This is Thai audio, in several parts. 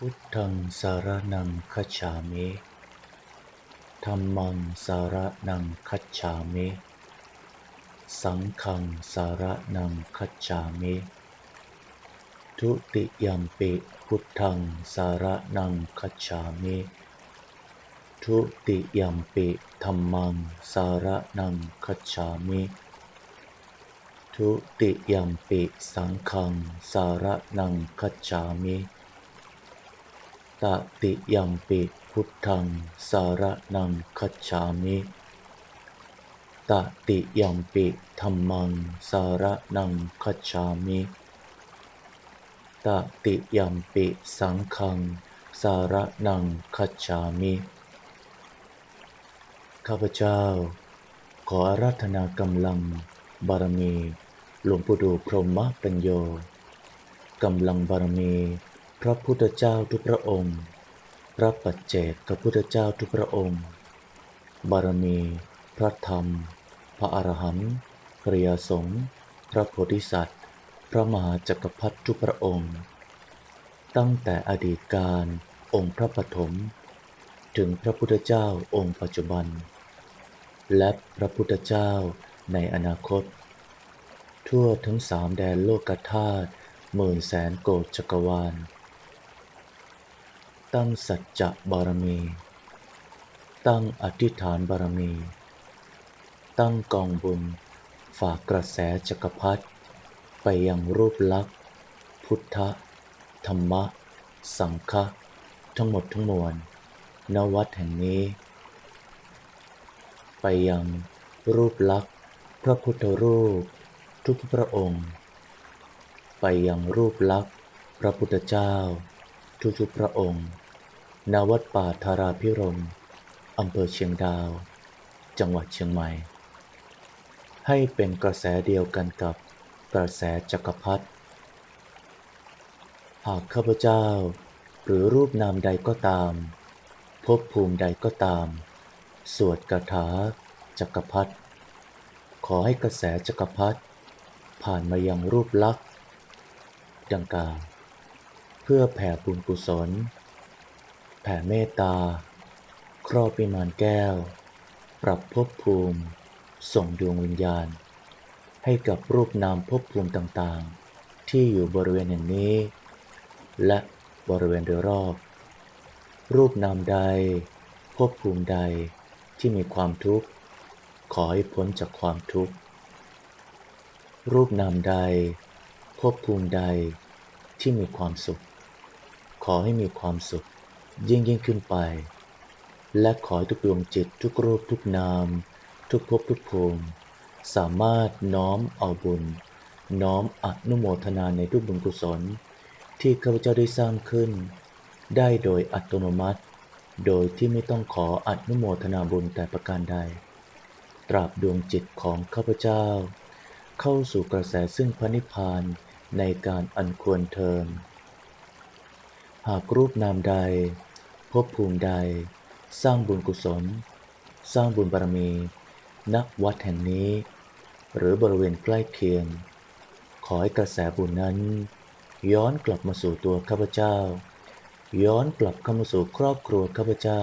พุทธังสารนังคัจฉามิธัมมังสารนังคัจฉามิ สังฆังสารนังคัจฉามิ ทุติยัมปิพุทธังสารนังคัจฉามิ ทุติยัมปิธัมมังสารนังคัจฉามิ ทุติยัมปิสังฆังสารนังคัจฉามิ ตติยัมปิพุทธังสารนังคัจฉามิตติยัมปิธัมมังสารนังคัจฉามิตติยัมปิสังฆังสารนังคัจฉามิ ข้าพเจ้า ขออาราธนากำลัง บารมี หลวงปู่ดูพรหมปัญโยกำลังบารมี พระพุทธเจ้าทุกพระองค์ พระปัจเจกพระพุทธเจ้าทุกพระองค์ บารมี พระธรรม พระอรหันต์พระยสงฆ์พระโพธิสัตว์ พระมหาจักรพรรดิทุกพระองค์ ตั้งแต่อดีตการองค์พระปฐมถึงพระพุทธเจ้าองค์ปัจจุบัน และพระพุทธเจ้าในอนาคต ทั่วทั้งสามแดนโลกธาตุหมื่นแสนโกฏจักรวาล ตั้งสัจจะบารมี ตั้งอธิษฐานบารมี ตั้งกองบุญฝากกระแสจักรพรรดิไปยังรูปลักษณ์ พุทธ ธรรมะ สังฆะทั้งหมดทั้งมวลณวัดแห่งนี้ ไปยังรูปลักษณ์ พระพุทธรูป ทุกพระองค์ ไปยังรูปลักษณ์ พระพุทธเจ้า ทุกทุกพระองค์ณวัดป่าธาราพิรมอำเภอเชียงดาว จังหวัดเชียงใหม่ ให้เป็นกระแสเดียวกันกับกระแสจักรพรรดิหากข้าพเจ้า หรือรูปนามใดก็ตามภพภูมิใดก็ตาม สวดคาถาจักรพรรดิขอให้กระแสจักรพรรดิผ่านมายังรูปลักษณ์ดังกล่าว เพื่อแผ่บุญกุศล แผ่เมตตา ครอบวิมานแก้ว ปรับภพภูมิ ส่งดวงวิญญาณ ให้กับรูปนามภพภูมิต่างๆ ที่อยู่บริเวณแห่งนี้ และบริเวณโดยรอบ รูปนามใดภพภูมิใดที่มีความทุกข์ ขอให้พ้นจากความทุกข์ รูปนามใดภพภูมิใดที่มีความสุข ขอให้มีความสุข ยิ่งยิ่งขึ้นไป และขอให้ทุกดวงจิตทุกรูปทุกนาม ทุกภพทุกภูมิสามารถน้อมเอาบุญ น้อมอนุโมทนาในทุกบุญกุศล ที่ข้าพเจ้าได้สร้างขึ้น ได้โดยอัตโนมัติ โดยที่ไม่ต้องขออนุโมทนาบุญแต่ประการใด ตราบดวงจิตของข้าพเจ้า เข้าสู่กระแสซึ่งพระนิพพานในการอันควรเทิน หากรูปนามใดภพภูมิใด สร้างบุญกุศล สร้างบุญบารมีณวัดแห่งนี้ หรือบริเวณใกล้เคียง ขอให้กระแสบุญนั้น ย้อนกลับมาสู่ตัวข้าพเจ้า ย้อนกลับเข้ามาสู่ครอบครัวข้าพเจ้า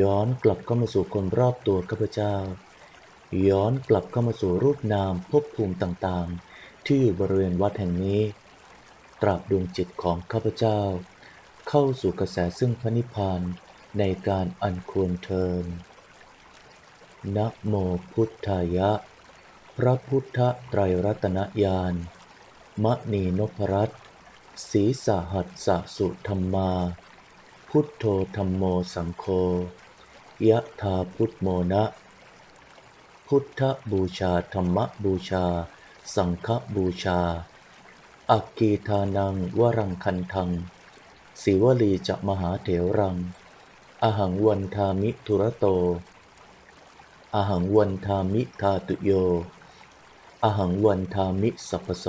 ย้อนกลับเข้ามาสู่คนรอบตัวข้าพเจ้า ย้อนกลับเข้ามาสู่รูปนามภพภูมิต่างๆ ที่อยู่บริเวณวัดแห่งนี้ ตราบดวงจิตของข้าพเจ้า เข้าสู่กระแสซึ่งพระนิพพานในการอันควรเทินนะโมพุทธายะ พระพุทธไตรรัตนญาณมณีนพรัตน์ศรีสหัสสสุธรรมา พุทโธธรรมโมสังโฆยะธาพุทโมนะ พุทธบูชาธรรมบูชา สังฆบูชา อักกีทานังวรังคันทังศิวลีจะมหาเถรัง อหังวันทามิทุระโต อหังวันทามิทาตุโย อหังวันทามิสัพพโส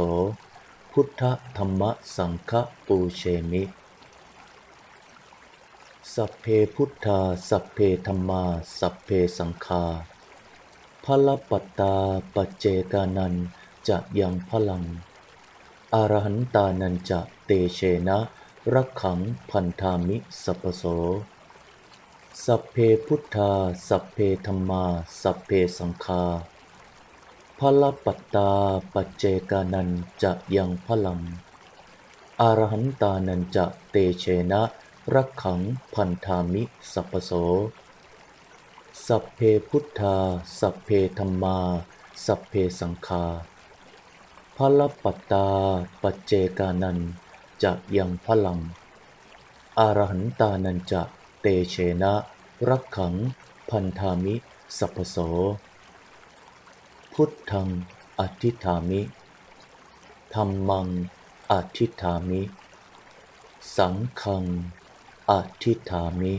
พุทธธรรมสังฆปูเชมิ สัพเพพุทธา สัพเพธรรมา สัพเพสังฆาพลปัตตาปัจเจกานันจะยังพลัง อรหันตานันจะเตเชนะรักขังพันธามิสัพโส สัพเพพุทธา สัพเพธรรมา สัพเพสังฆาพลปัตตาปัจเจกานันจะยังพลังอรหันตานันจะเตเชนะรักขังพันธามิสัพพโสสัพเพพุทธาสัพเพธรรมาสัพเพสังฆา พลปัตตาปัจเจกานันจะยังพลังอรหันตานันจะเตเชนะ รักขัง พันธามิ สัพโส พุทธังอธิฐามิธรรมังอธิฐามิ สังฆังอธิฐามิ